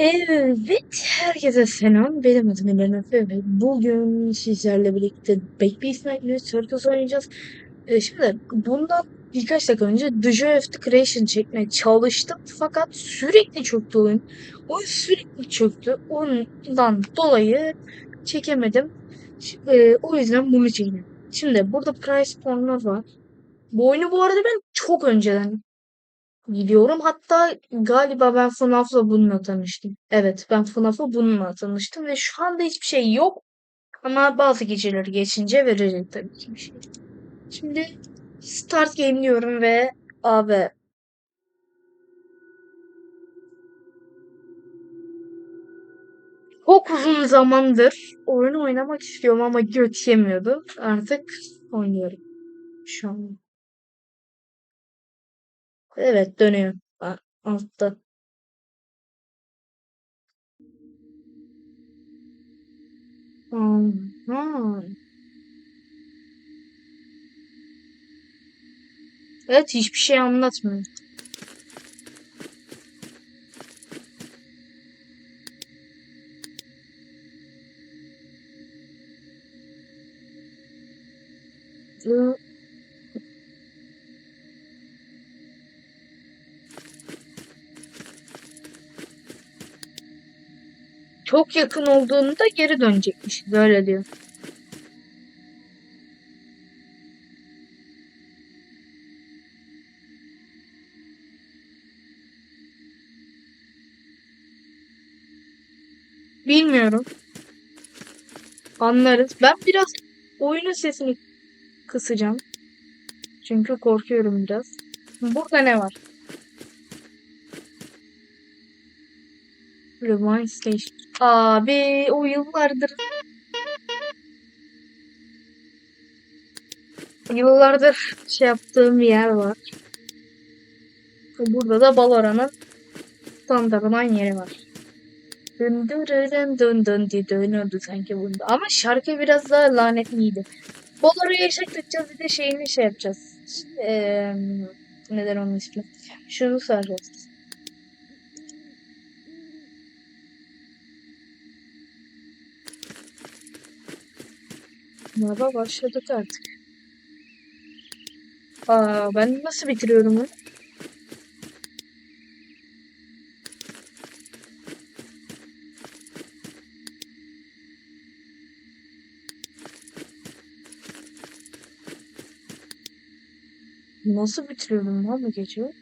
Evet, herkese selam. Benim adım Efe ve bugün sizlerle birlikte Backbeat Nightmare Circus oynayacağız. Ee, şimdi bundan birkaç dakika önce The Joy of the Creation çekmeye çalıştım fakat sürekli çöktü oyun. Oyun sürekli çöktü. Ondan dolayı çekemedim. Ş- e, o yüzden bunu çektim. Şimdi burada price puanlar var. Bu oyunu bu arada ben çok önceden Biliyorum. Hatta galiba ben FNAF'la bununla tanıştım. Evet, ben FNAF'la bununla tanıştım ve şu anda hiçbir şey yok. Ama bazı geceleri geçince verecek tabii ki bir şey. Şimdi start game diyorum ve abi çok uzun zamandır oyunu oynamak istiyorum ama göt yemiyordum. Artık oynuyorum şu an. Evet dönüyor. Altta. Aha. Evet hiçbir şey anlatmıyor. Iı, Çok yakın olduğunda geri dönecekmiş. Böyle diyor. Bilmiyorum. Anlarız. Ben biraz oyunun sesini kısacağım. Çünkü korkuyorum biraz. Burada ne var? Rewind Station. Abi o yıllardır yıllardır şey yaptığım bir yer var. Burada da Balora'nın standartından yeri var. Dın dın dın diye dönüyordu sanki bunda. Ama şarkı biraz daha lanetliydi. Bolora'yı yaşatacağız bir de şeyini şey yapacağız. Eee neden onun ismi? Şunu saracağız. Merhaba başladık artık. Aa ben nasıl bitiriyorum bunu? Nasıl bitiriyorum lan bu gece?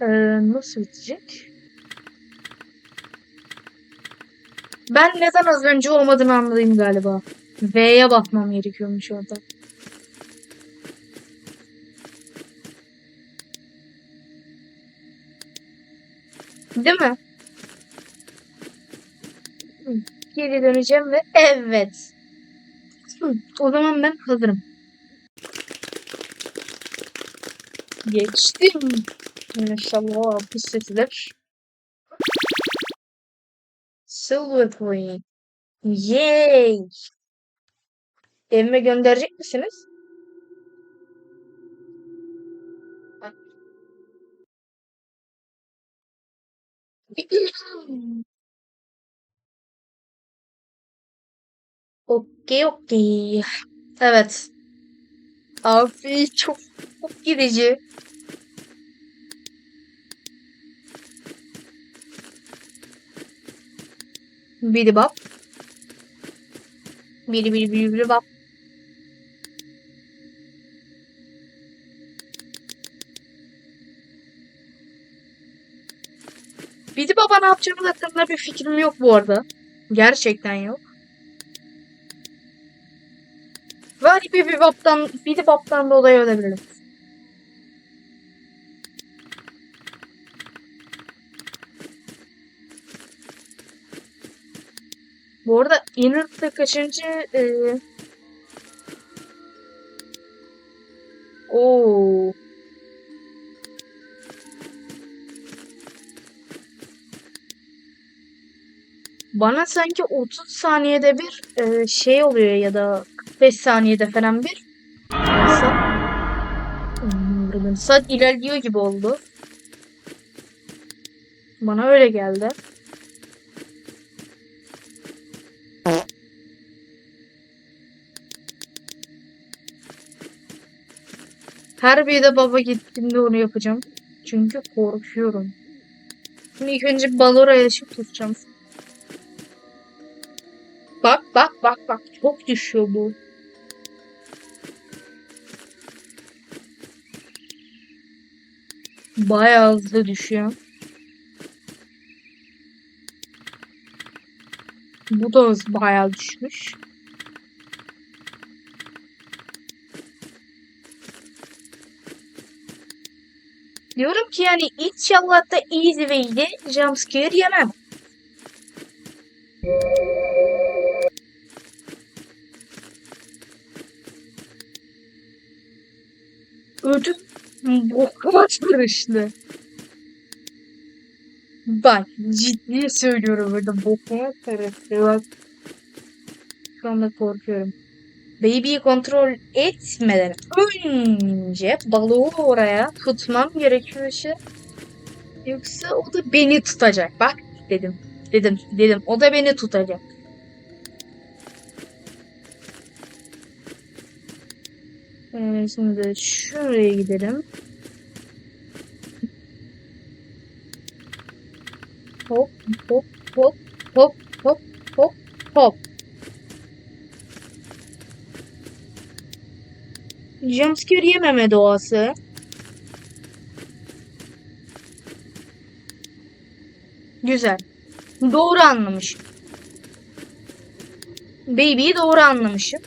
Ee, nasıl bitecek? Ben neden az önce olmadığını anladım galiba. V'ye basmam gerekiyormuş orada. Değil mi? Geri döneceğim ve evet. O zaman ben hazırım. Geçtim. Maşallah pis sesler. Silver Queen. Yay! Evime gönderecek misiniz? Okey okey. Evet. Abi çok, çok girici. Biri bap. Biri biri biri biri bap. Biri baba ne yapacağımız hakkında bir fikrim yok bu arada. Gerçekten yok. Ve hani bir baptan, bir baptan dolayı ölebilirim. Bu arada Inner'da kaçıncı e... Oo. Bana sanki 30 saniyede bir e, şey oluyor ya da 45 saniyede falan bir saat, saat ilerliyor gibi oldu. Bana öyle geldi. Her bir de baba gittiğimde onu yapacağım. Çünkü korkuyorum. Şimdi ilk önce Balora'ya ışık tutacağım. Bak bak bak bak çok düşüyor bu. Bayağı hızlı düşüyor. Bu da hız bayağı düşmüş. Diyorum ki yani inşallah da easy way'de jumpscare yemem. Ödüm bokuma karıştı. Bak ciddi söylüyorum burada bokuma karıştı. Bak şu anda korkuyorum. Baby'yi kontrol etmeden önce balığı oraya tutmam gerekiyor işte. Yoksa o da beni tutacak. Bak dedim. Dedim. Dedim. O da beni tutacak. Ee, şimdi şuraya gidelim. Hop hop hop hop hop hop hop. Jumpscare yememe doğası. Güzel. Doğru anlamışım. Baby'yi doğru anlamışım.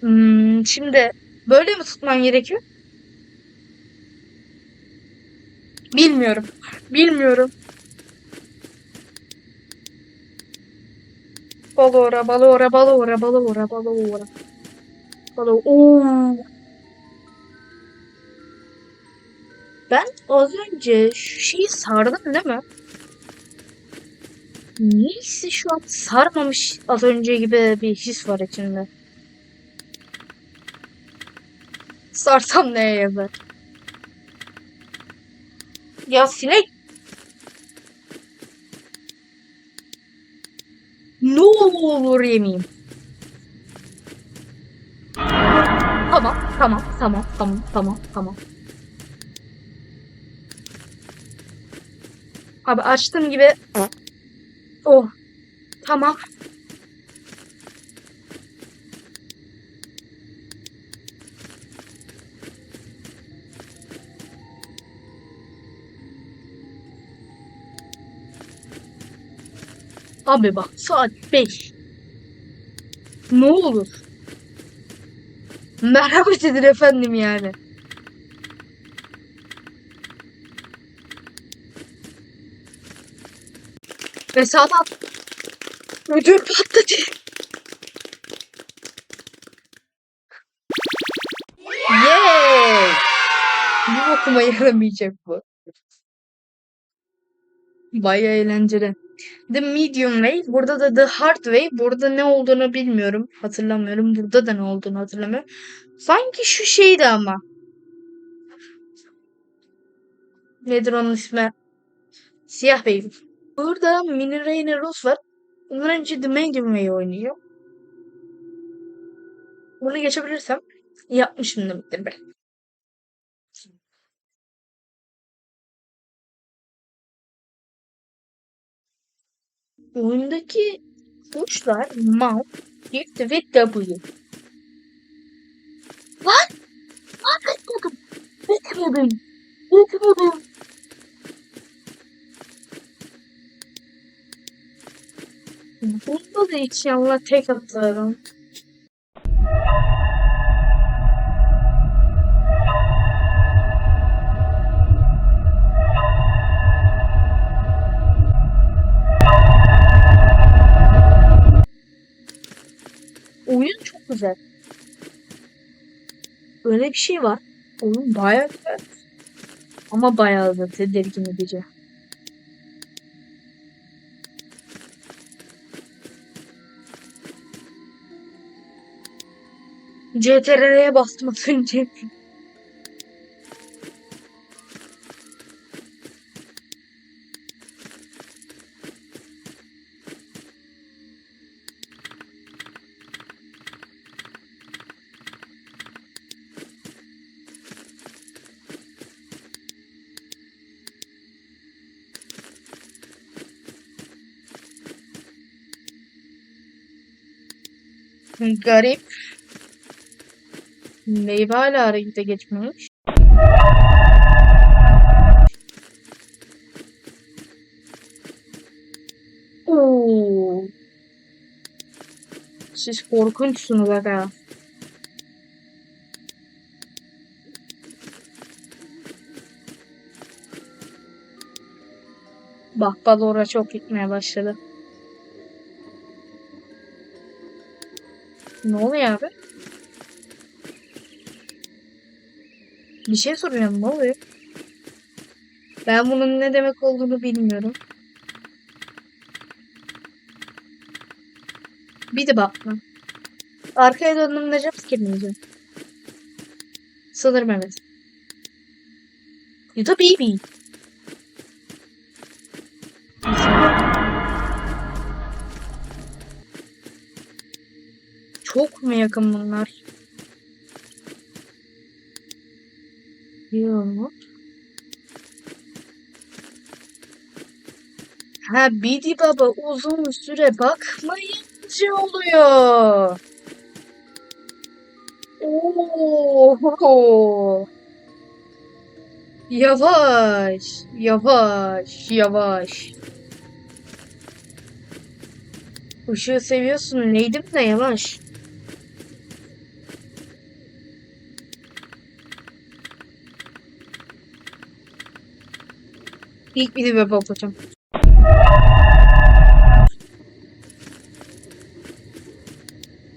Hmm, şimdi böyle mi tutmam gerekiyor? Bilmiyorum. Bilmiyorum. Balora, balora, balora, balora, balora. Balora. Ben az önce şu şeyi sardım değil mi? Niyeyse şu an sarmamış az önce gibi bir his var içimde. Sarsam neye yazar? Ya sinek ne olur yemeyeyim. Tamam, tamam, tamam, tamam, tamam, tamam. Abi açtığım gibi oh tamam Abi bak saat 5 ne olur merhamet edin efendim yani ve sağdan ödül patladı Yay! Bu okuma yaramayacak bu. Bayağı eğlenceli. The Medium Way. Burada da The Hard Way. Burada ne olduğunu bilmiyorum. Hatırlamıyorum. Burada da ne olduğunu hatırlamıyorum. Sanki şu şeydi ama. Nedir onun ismi? Siyah Bey. Burada Mini Rainer Rose var. Ondan önce The Medium Way oynuyor. Bunu geçebilirsem yapmışım demektir ben. Oyundaki tuşlar mouse, shift ve W. Lan! Lan bekledim. Bekledim. Bekledim. Bunda da inşallah tek atarım. Güzel. Öyle bir şey var. Oyun bayağı güzel. Ama bayağı da tedirgin edici. CTRL'ye bastım az önce. Garip. Meyve hala harekete geçmemiş. Oo. Siz korkunçsunuz aga. Bak Balora çok gitmeye başladı. Ne oluyor abi? Bir şey soruyorum ne oluyor? Ben bunun ne demek olduğunu bilmiyorum. Bir de bakma. Arkaya döndüğümde jumpscare yiyeceğim. Sanırım evet. You da baby. Çok mu yakın bunlar? Yok. Ha Bidi Baba uzun süre bakmayınca oluyor. Oo. Yavaş, yavaş, yavaş. Işığı seviyorsun. Neydim de yavaş. İlk bir de bakacağım.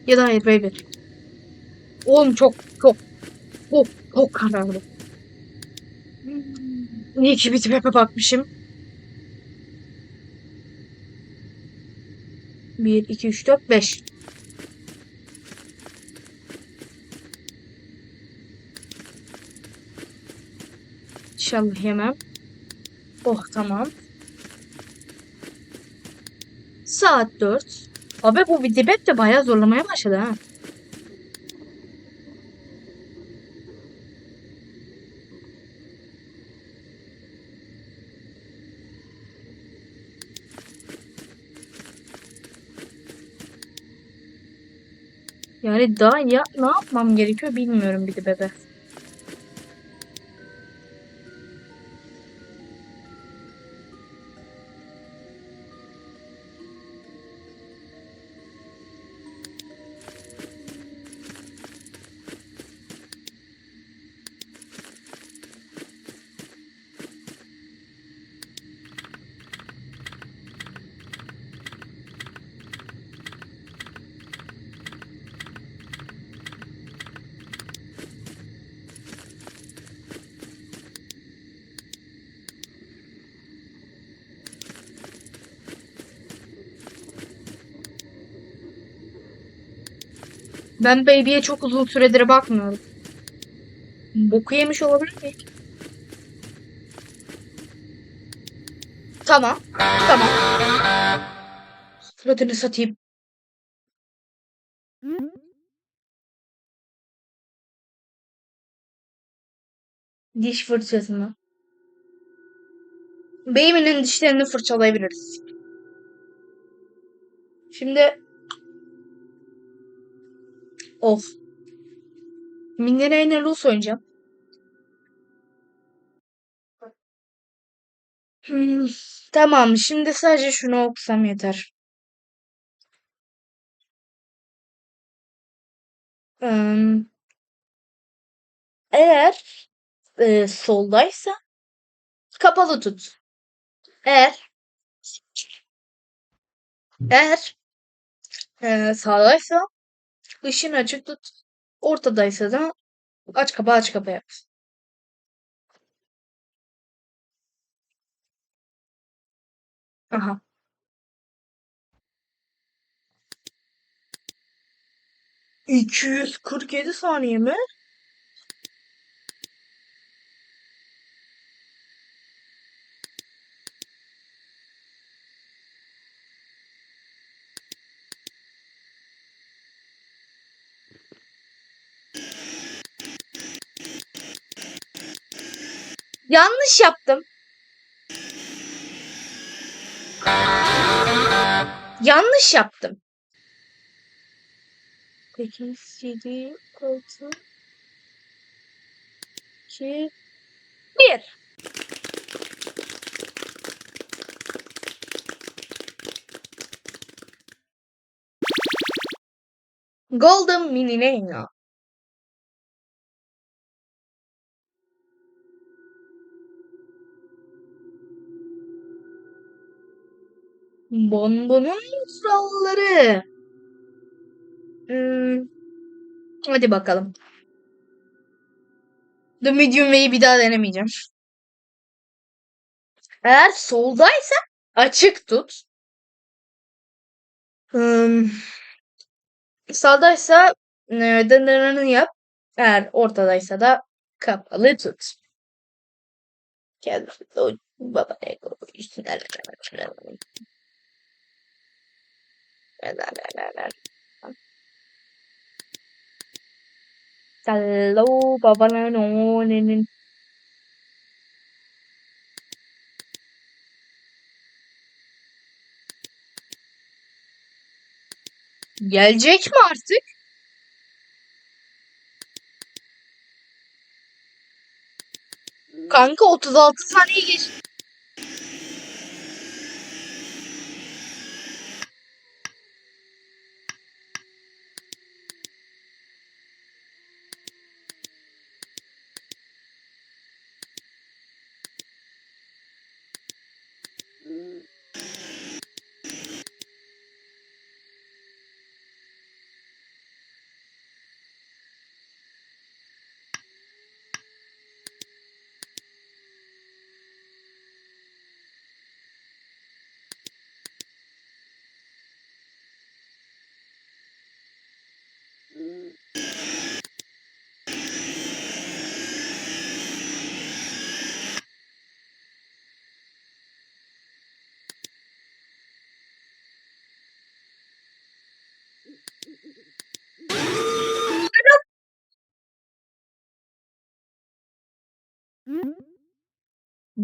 Ya da hayır baby. Oğlum çok çok çok çok kararlı. İyi ki bir tipe bakmışım. Bir, iki, üç, dört, beş. İnşallah yemem. Oh tamam. Saat 4. Abi bu bir dibet de bayağı zorlamaya başladı ha. Yani daha ya ne yapmam gerekiyor bilmiyorum bir de bebe. Ben Baby'ye çok uzun süredir bakmıyorum. Boku yemiş olabilir miyim? Tamam. Tamam. Suratını satayım. Diş fırçası mı? Baby'nin dişlerini fırçalayabiliriz. Şimdi Of. Mineraline Luz oynayacağım. Hmm, tamam. Şimdi sadece şunu okusam yeter. Im, eğer e, soldaysa kapalı tut. Eğer eğer e, sağdaysa Işığını açık tut. Ortadaysa da aç kapa aç kapa yap. Aha. İki yüz kırk yedi saniye mi? Yanlış yaptım. Yanlış yaptım. Peki CD koltuğu 2 1 Golden Mini Bonbonun kuralları. Hmm, hadi bakalım. The Medium Way'i bir daha denemeyeceğim. Eğer soldaysa açık tut. Hmm, sağdaysa e, dındırını yap. Eğer ortadaysa da kapalı tut. Gel baba ego üstüne Hello baba no Gelecek mi artık? Kanka 36 saniye geç.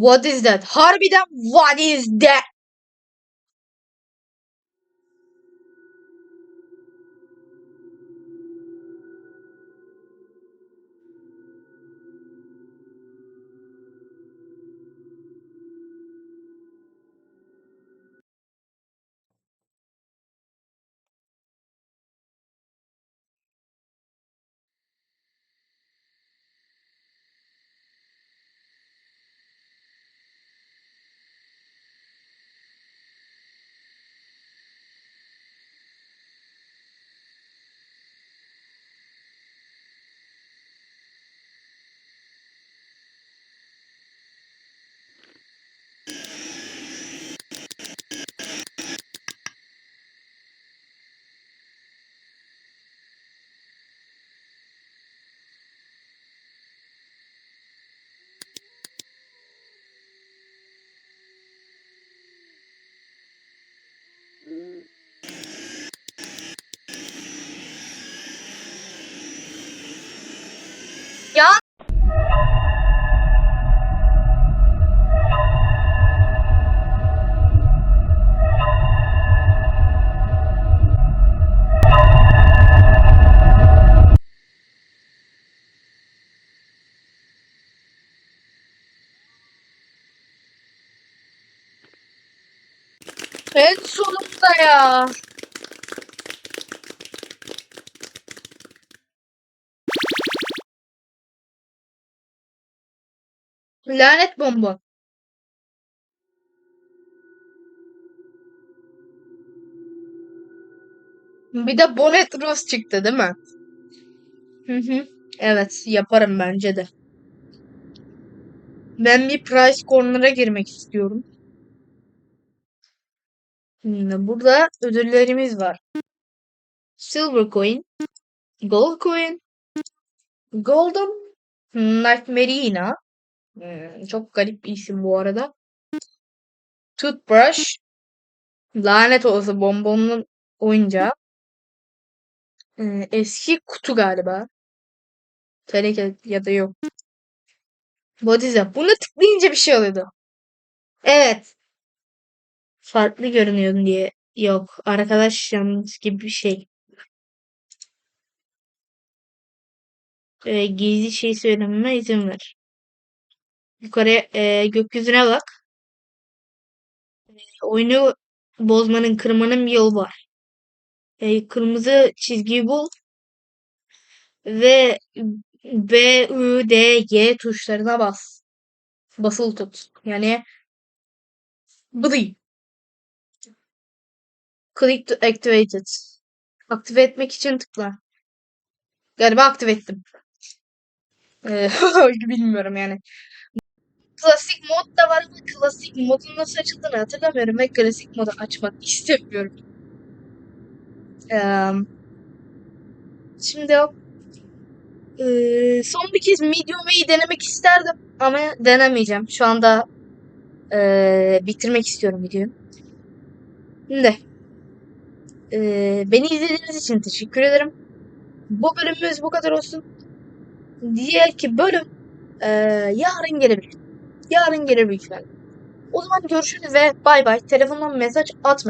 What is that? Harbiden what is that? Ya. Lanet bomba. Bir de Bonnet Rose çıktı değil mi? Hı hı. Evet yaparım bence de. Ben bir Price Corner'a girmek istiyorum. Burada ödüllerimiz var. Silver Coin, Gold Coin, Golden, Knife Marina. Hmm, çok garip bir isim bu arada. Toothbrush, lanet olası bonbonun oyuncağı. Ee, eski kutu galiba. Teneke ya da yok. Bodiza. Buna tıklayınca bir şey oluyordu. Evet. Farklı görünüyor diye. Yok. Arkadaş yalnız gibi bir şey. Ee, gizli şey söylememe izin ver. Yukarıya e, gökyüzüne bak. Oyunu bozmanın, kırmanın bir yolu var. E, kırmızı çizgiyi bul ve B, I, D, G tuşlarına bas. Basılı tut. Yani bu değil. Click to activate it. Aktive etmek için tıkla. Galiba aktive ettim. Ee, bilmiyorum yani. Klasik mod da var ama klasik modun nasıl açıldığını hatırlamıyorum ve klasik modu açmak istemiyorum. Ee, şimdi e, son bir kez Medium Way'i denemek isterdim ama denemeyeceğim. Şu anda e, bitirmek istiyorum videoyu. Şimdi e, beni izlediğiniz için teşekkür ederim. Bu bölümümüz bu kadar olsun. Diğer ki bölüm e, yarın gelebilir. Yarın gelir büyük ihtimalle. O zaman görüşürüz ve bay bay. Telefondan mesaj atmayın.